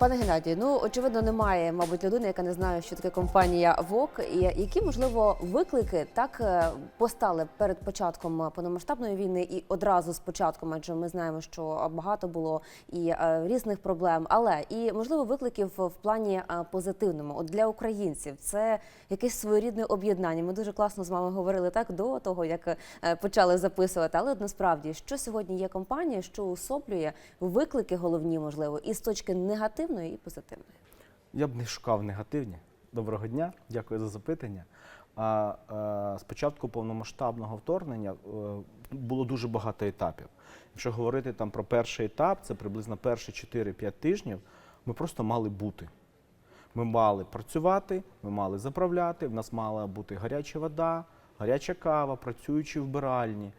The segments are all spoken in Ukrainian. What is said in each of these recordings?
Пане Геннадію, ну очевидно, немає, мабуть, людини, яка не знає, що таке компанія ВОК, і які можливо виклики так е, постали перед початком повномасштабної війни і одразу з початком, адже ми знаємо, що багато було і е, різних проблем, але і можливо викликів в плані е, позитивному. От для українців це якесь своєрідне об'єднання. Ми дуже класно з вами говорили так до того, як почали записувати. Але насправді, що сьогодні є компанія, що уособлює виклики головні, можливо, і з точки негативної і позитивної. Я б не шукав негативні. Доброго дня, дякую за запитання. А, е, з початку повномасштабного вторгнення е, було дуже багато етапів. Якщо говорити там про перший етап, це приблизно перші 4-5 тижнів, ми просто мали бути. Ми мали працювати, ми мали заправляти, в нас мала бути гаряча вода, гаряча кава, працюючі вбиральні.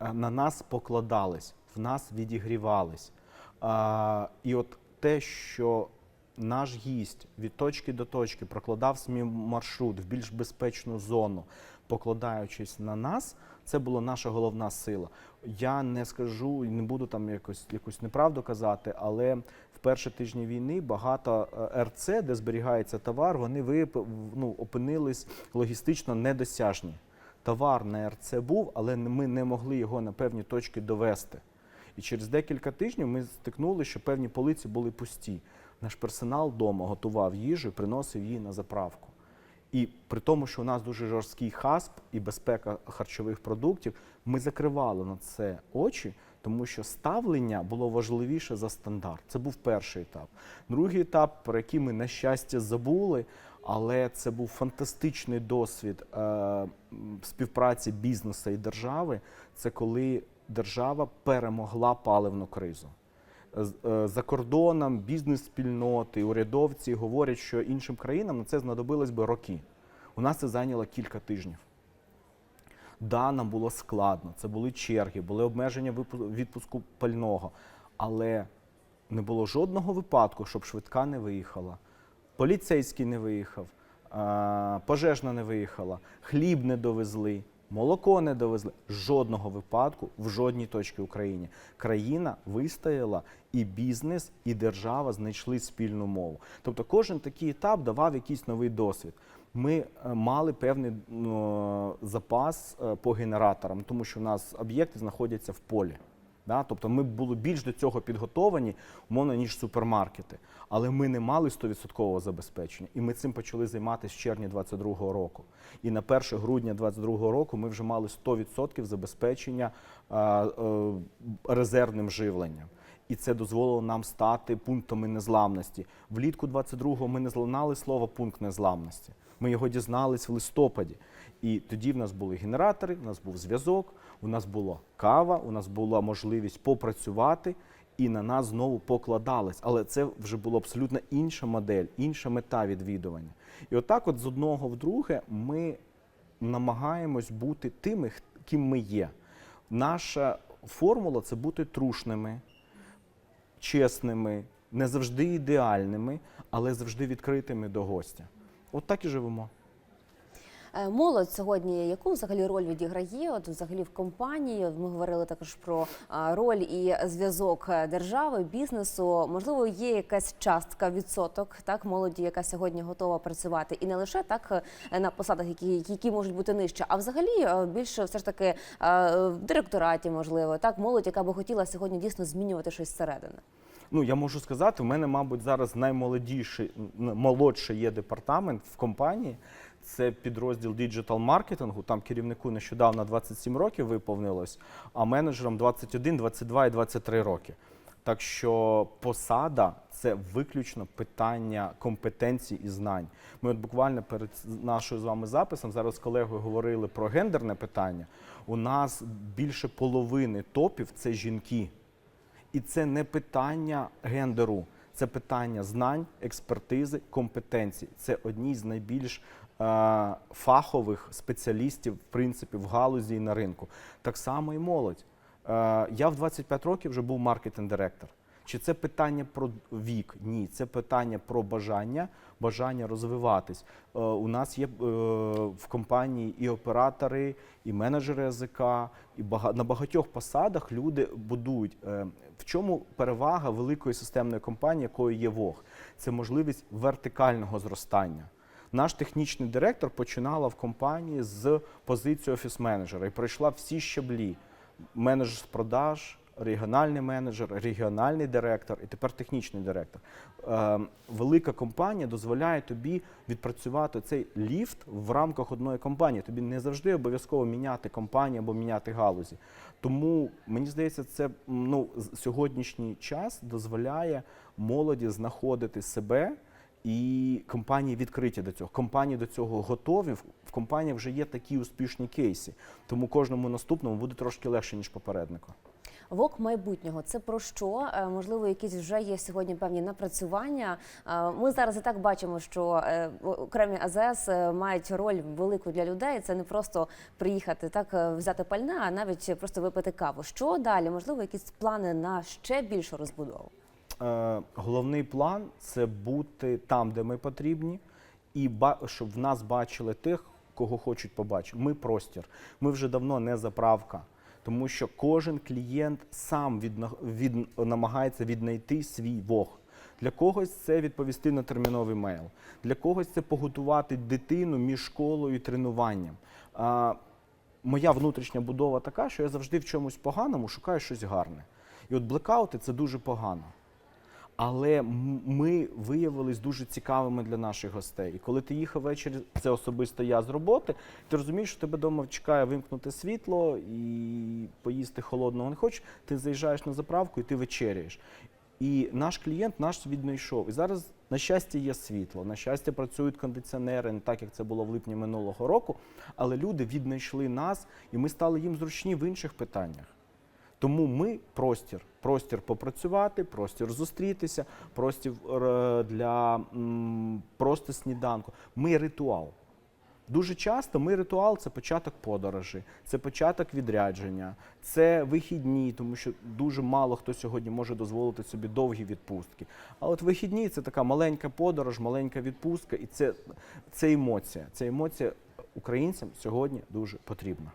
Е, На нас покладались, в нас відігрівались. А, І от те, що наш гість від точки до точки прокладав свій маршрут в більш безпечну зону, покладаючись на нас, це була наша головна сила. Я не скажу і не буду там якось якусь неправду казати, але в перші тижні війни багато е, РЦ, де зберігається товар, вони вип- ну, опинились логістично недосяжні. Товар на РЦ був, але ми не могли його на певні точки довести. І через декілька тижнів ми стикнули, що певні полиці були пусті. Наш персонал вдома готував їжу і приносив її на заправку. І при тому, що у нас дуже жорсткий хасп і безпека харчових продуктів, ми закривали на це очі, тому що ставлення було важливіше за стандарт. Це був перший етап. Другий етап, про який ми, на щастя, забули, але це був фантастичний досвід е, співпраці бізнесу і держави. Це коли держава перемогла паливну кризу. Е, За кордоном бізнес-спільноти, урядовці говорять, що іншим країнам на це знадобилось би роки. У нас це зайняло кілька тижнів. Да, нам було складно, це були черги, були обмеження відпуску пального, але не було жодного випадку, щоб швидка не виїхала, поліцейський не виїхав, пожежна не виїхала, хліб не довезли, молоко не довезли. Жодного випадку в жодній точці України. Країна вистояла, і бізнес, і держава знайшли спільну мову. Тобто кожен такий етап давав якийсь новий досвід. Ми е, мали певний ну, запас е, по генераторам, тому що в нас об'єкти знаходяться в полі. Да? Тобто ми були більш до цього підготовані, умовно, ніж супермаркети. Але ми не мали 100% забезпечення. І ми цим почали займатися з червня 2022 року. І на 1 грудня 2022 року ми вже мали 100% забезпечення е, е, резервним живленням. І це дозволило нам стати пунктами незламності. Влітку 22-го ми не знали слово пункт незламності. Ми його дізнались в листопаді. І тоді в нас були генератори, у нас був зв'язок, у нас була кава, у нас була можливість попрацювати, і на нас знову покладались. Але це вже була абсолютно інша модель, інша мета відвідування. І отак, от з одного в друге, ми намагаємось бути тими, ким ми є. Наша формула це бути трушними, чесними, не завжди ідеальними, але завжди відкритими до гостя. От так і живемо. Е, Молодь сьогодні яку взагалі роль відіграє? От взагалі в компанії ми говорили також про роль і зв'язок е, держави, бізнесу. Можливо, є якась частка відсоток так молоді, яка сьогодні готова працювати, і не лише так е, на посадах, які, які можуть бути нижче, а взагалі більше все ж таки в директораті, можливо, так молодь, яка би хотіла сьогодні дійсно змінювати щось зсередини. Ну, я можу сказати, у мене, мабуть, зараз наймолодіший, молодший є департамент в компанії. Це підрозділ діджитал маркетингу. Там керівнику нещодавно 27 років виповнилось, а менеджерам 21, 22 і 23 роки. Так що посада це виключно питання компетенцій і знань. Ми от буквально перед нашою з вами записом зараз з колегою говорили про гендерне питання. У нас більше половини топів це жінки. І це не питання гендеру, це питання знань, експертизи, компетенцій. Це одні з найбільш фахових спеціалістів, в принципі, в галузі і на ринку. Так само і молодь. Е, я в 25 років вже був маркетинг-директор. Чи це питання про вік? Ні, це питання про бажання, бажання розвиватись. Е, у нас є е, в компанії і оператори, і менеджери язика, і на багатьох посадах люди будують. Е, в чому перевага великої системної компанії, якою є ВОГ? Це можливість вертикального зростання. Наш технічний директор починала в компанії з позиції офіс-менеджера і пройшла всі щаблі: менеджер з продаж, регіональний менеджер, регіональний директор і тепер технічний директор. Е, велика компанія дозволяє тобі відпрацювати цей ліфт в рамках одної компанії. Тобі не завжди обов'язково міняти компанію або міняти галузі. Тому мені здається, це ну, сьогоднішній час дозволяє молоді знаходити себе. І компанії відкриті до цього. Компанії до цього готові. В- компанії вже є такі успішні кейси. Тому кожному наступному буде трошки легше, ніж попереднику. ВОК майбутнього це про що? Е, Можливо, якісь вже є сьогодні певні напрацювання. Е, Ми зараз і так бачимо, що е, окремі АЗС мають роль велику для людей. Це не просто приїхати, так взяти пальне, а навіть просто випити каву. Що далі? Можливо, якісь плани на ще більшу розбудову. Е, головний план це бути там, де ми потрібні, і щоб в нас бачили тих, кого хочуть побачити. Ми простір. Ми вже давно не заправка. Тому що кожен клієнт сам відна- від, намагається віднайти свій вог. Для когось це відповісти на терміновий мейл, для когось це поготувати дитину між школою і тренуванням. А, моя внутрішня будова така, що я завжди в чомусь поганому шукаю щось гарне. І от блекаути це дуже погано. Але ми виявились дуже цікавими для наших гостей. І коли ти їхав ввечері, це особисто я з роботи, ти розумієш, що тебе вдома чекає вимкнути світло і поїсти холодного не хочеш, ти заїжджаєш на заправку і ти вечеряєш. І наш клієнт наш віднайшов. І зараз, на щастя, є світло. На щастя, працюють кондиціонери, не так як це було в липні минулого року. Але люди віднайшли нас, і ми стали їм зручні в інших питаннях. Тому ми простір, простір попрацювати, простір зустрітися, простір е, для просто сніданку. Ми ритуал. Дуже часто ми ритуал це початок подорожі, це початок відрядження, це вихідні, тому що дуже мало хто сьогодні може дозволити собі довгі відпустки. А от вихідні це така маленька подорож, маленька відпустка, і це, це емоція. Це емоція українцям сьогодні дуже потрібна.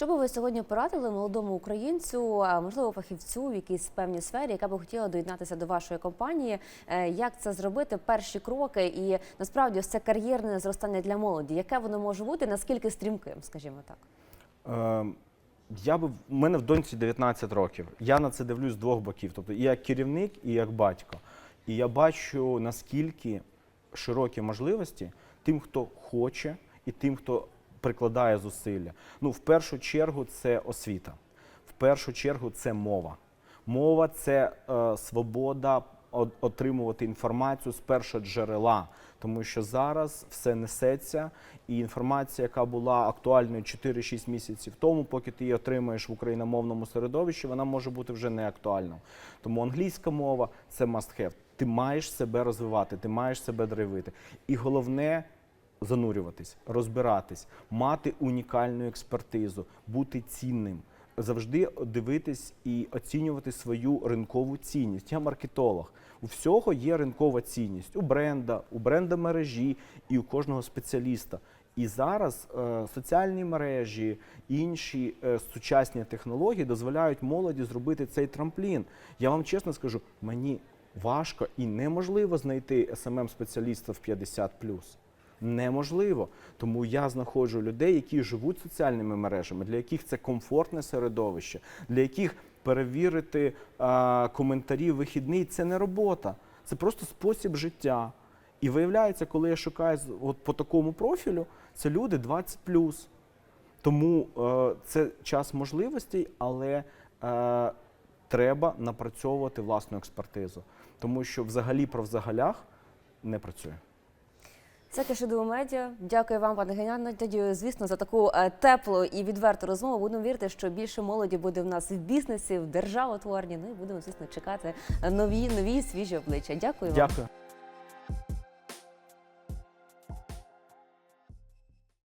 Що би ви сьогодні порадили молодому українцю, можливо фахівцю в якійсь певній сфері, яка би хотіла доєднатися до вашої компанії? Е, Як це зробити? Перші кроки, і насправді ось це кар'єрне зростання для молоді. Яке воно може бути? Наскільки стрімким, скажімо так? Е, я би в мене в доньці 19 років. Я на це дивлюсь з двох боків, тобто і як керівник, і як батько. І я бачу наскільки широкі можливості тим, хто хоче, і тим, хто прикладає зусилля. Ну, в першу чергу, це освіта. В першу чергу це мова. Мова це е, свобода отримувати інформацію з першого джерела, тому що зараз все несеться, і інформація, яка була актуальною 4-6 місяців тому, поки ти її отримаєш в україномовному середовищі, вона може бути вже не актуальною. Тому англійська мова це must have. Ти маєш себе розвивати, ти маєш себе драйвити. І головне занурюватись, розбиратись, мати унікальну експертизу, бути цінним. Завжди дивитись і оцінювати свою ринкову цінність. Я маркетолог. У всього є ринкова цінність у бренда, у бренда мережі і у кожного спеціаліста. І зараз е, соціальні мережі, інші е, сучасні технології дозволяють молоді зробити цей трамплін. Я вам чесно скажу, мені важко і неможливо знайти smm спеціаліста в 50+. Неможливо. Тому я знаходжу людей, які живуть соціальними мережами, для яких це комфортне середовище, для яких перевірити а, коментарі вихідний це не робота, це просто спосіб життя. І виявляється, коли я шукаю от по такому профілю, це люди 20 Тому е, це час можливостей, але е, треба напрацьовувати власну експертизу, тому що взагалі про взагалях не працює. Це Кишидово медіа. Дякую вам, пане Геняно. Дякую, звісно, за таку е, теплу і відверту розмову. Будемо вірити, що більше молоді буде в нас в бізнесі, в державотворні. Ну і будемо, звісно, чекати нові, нові свіжі обличчя. Дякую вам. Дякую.